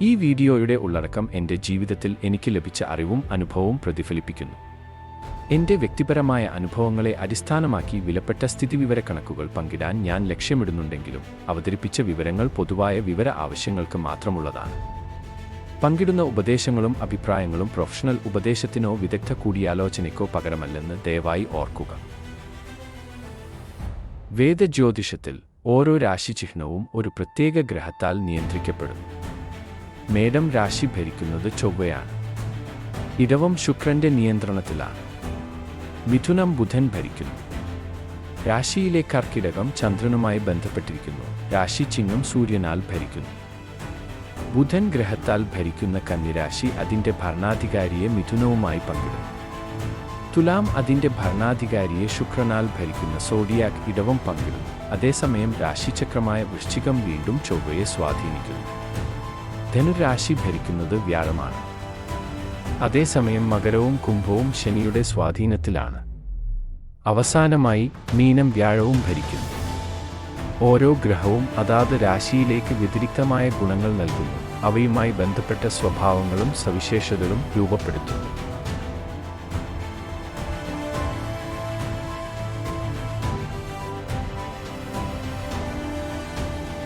ഈ വീഡിയോയുടെ ഉള്ളടക്കം എന്റെ ജീവിതത്തിൽ എനിക്ക് ലഭിച്ച അറിവും അനുഭവവും പ്രതിഫലിപ്പിക്കുന്നു. എന്റെ വ്യക്തിപരമായ അനുഭവങ്ങളെ അടിസ്ഥാനമാക്കി വിലപ്പെട്ട സ്ഥിതിവിവരക്കണക്കുകൾ പങ്കിടാൻ ഞാൻ ലക്ഷ്യമിടുന്നുണ്ടെങ്കിലും അവതരിപ്പിച്ച വിവരങ്ങൾ പൊതുവായ വിവര ആവശ്യങ്ങൾക്ക് മാത്രമുള്ളതാണ്. പങ്കിടുന്ന ഉപദേശങ്ങളും അഭിപ്രായങ്ങളും പ്രൊഫഷണൽ ഉപദേശത്തിനോ വിദഗ്ധ കൂടിയാലോചനയ്ക്കോ പകരമല്ലെന്ന് ദയവായി ഓർക്കുക. വേദജ്യോതിഷത്തിൽ ഓരോ രാശിചിഹ്നവും ഒരു പ്രത്യേക ഗ്രഹത്താൽ നിയന്ത്രിക്കപ്പെടുന്നു. മേടം രാശി ഭരിക്കുന്നത് ചൊവ്വയാണ്. ഇടവം ശുക്രന്റെ നിയന്ത്രണത്തിലാണ്. മിഥുനം ബുധൻ ഭരിക്കുന്നു. രാശിയിലെ കർക്കിടകം ചന്ദ്രനുമായി ബന്ധപ്പെട്ടിരിക്കുന്നു. രാശി ചിഹ്നം സൂര്യനാൽ ഭരിക്കുന്നു. ബുധൻ ഗ്രഹത്താൽ ഭരിക്കുന്ന കന്നിരാശി അതിന്റെ ഭരണാധികാരിയെ മിഥുനവുമായി പങ്കിടുന്നു. തുലാം അതിന്റെ ഭരണാധികാരിയെ ശുക്രനാൽ ഭരിക്കുന്ന സോഡിയാക് ഇടവം പങ്കിടുന്നു. അതേസമയം രാശിചക്രമായ വൃശ്ചികം വീണ്ടും ചൊവ്വയെ സ്വാധീനിക്കുന്നു. ധനുരാശി ഭരിക്കുന്നത് വ്യാഴമാണ്. അതേസമയം മകരവും കുംഭവും ശനിയുടെ സ്വാധീനത്തിലാണ്. അവസാനമായി മീനം വ്യാഴവും ഭരിക്കുന്നു. ഓരോ ഗ്രഹവും അതാത് രാശിയിലേക്ക് വ്യതിരിക്തമായ ഗുണങ്ങൾ നൽകുന്നു. അവയുമായി ബന്ധപ്പെട്ട സ്വഭാവങ്ങളും സവിശേഷതകളും രൂപപ്പെടുത്തുന്നു.